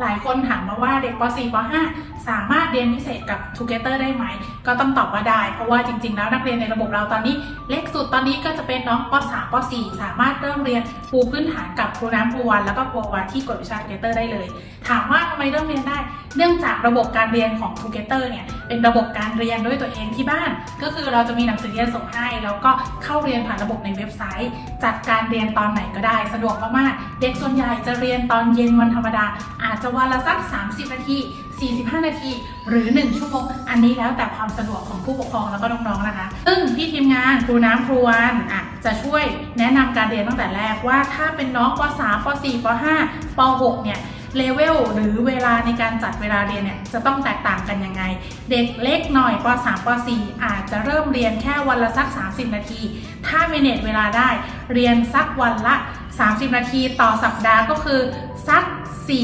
หลายคนถามมาว่าเด็กป .4 ป .5 สามารถเรียนพิเศษกับ Together ได้ไหม ก็ต้องตอบว่าได้ เพราะว่าจริง ๆ แล้วนักเรียนในระบบเราตอนนี้ เล็กสุดตอนนี้ก็จะเป็นน้องป .3 ป .4 สามารถเริ่มเรียนปูพื้นฐานกับครูน้ำครูวัน แล้วก็ครูวันที่กฎวิชา Together ได้เลย ถามว่าทำไมเริ่มเรียนได้ เนื่องจากระบบการเรียนของ Together เนี่ยเป็นระบบการเรียนด้วยตัวเองที่บ้าน ก็คือเราจะมีหนังสือเรียนส่งให้ แล้วก็เข้าเรียนผ่านระบบในเว็บไซต์ จัดการเรียนตอนไหนก็ได้ สะดวกมากๆเด็กส่วนใหญ่จะเรียนตอนเย็นวันธรรมดาอาจจะวันละสัก 30 นาที 45 นาที หรือ 1 ชั่วโมง อันนี้แล้วแต่ความสะดวกของผู้ปกครองแล้วก็น้องๆนะคะ ซึ่งพี่ทีมงานครูน้ำครูวันอะจะช่วยแนะนำการเรียนตั้งแต่แรกว่าถ้าเป็นน้องป .3 ป .4 ป .5 ป .6 เนี่ยเลเวลหรือเวลาในการจัดเวลาเรียนเนี่ยจะต้องแตกต่างกันยังไง เด็กเล็กหน่อยป .3 ป .4 อาจจะเริ่มเรียนแค่วันละสัก 30 นาที ถ้าเมเนจเวลาได้เรียนสักวันละ 30 นาทีต่อสัปดาห์ก็คือสัก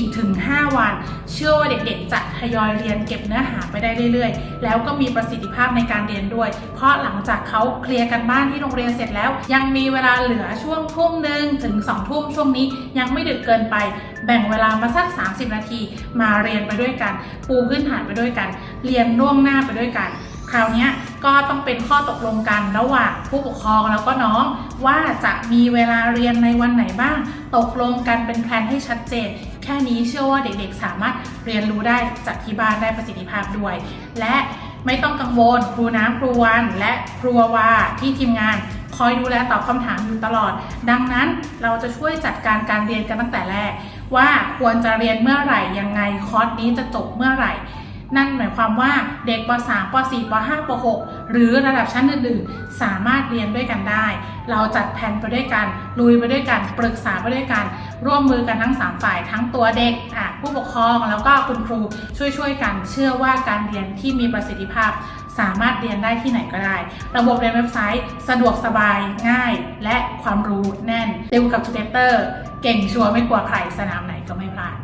4-5 วัน เชื่อว่าเด็กๆ จะทยอยเรียนเก็บเนื้อหาไปได้เรื่อยๆ แล้วก็มีประสิทธิภาพในการเรียนด้วย เพราะหลังจากเขาเคลียร์กันบ้านที่โรงเรียนเสร็จแล้ว ยังมีเวลาเหลือช่วงทุ่มหนึ่งถึง 2 ทุ่มช่วงนี้ยังไม่ดึกเกินไป แบ่งเวลามาสัก 30 นาที มาเรียนไปด้วยกัน ปูพื้นฐานไปด้วยกัน เรียนล่วงหน้าไปด้วยกัน ราวนี้ก็ต้องเป็นข้อตกลงกันระหว่างผู้ปกครองแล้วก็น้องว่าจะมีเวลาเรียนในวันไหนบ้าง ตกลงกันเป็นแพลนให้ชัดเจน แค่นี้เชื่อว่าเด็กๆ สามารถเรียนรู้ได้จากที่บ้านได้ประสิทธิภาพด้วย และไม่ต้องกังวลครูน้ำครูวัน และครูวาที่ทีมงานคอยดูแลตอบคำถามอยู่ตลอด ดังนั้นเราจะช่วยจัดการการเรียนกันตั้งแต่แรก ว่าควรจะเรียนเมื่อไหร่ยังไงคอร์สนี้จะจบเมื่อไหร่ นั่นหมายความว่าเด็กป .3 ป .4 ป .5 ป .6 หรือระดับชั้นอื่นๆ สามารถเรียนด้วยกันได้ เราจัดแผนไปด้วยกัน ลุยไปด้วยกัน ปรึกษาไปด้วยกัน ร่วมมือกันทั้ง 3 ฝ่ายทั้งตัวเด็กผู้ปกครองแล้วก็คุณครูช่วยๆกันเชื่อว่าการเรียนที่มีประสิทธิภาพสามารถเรียนได้ที่ไหนก็ได้ ระบบเรียนเว็บไซต์ สะดวกสบายง่าย และความรู้แน่นติวกับทูเตอร์ เก่งชัวร์ไม่กลัวใครสนามไหนก็ไม่พลาด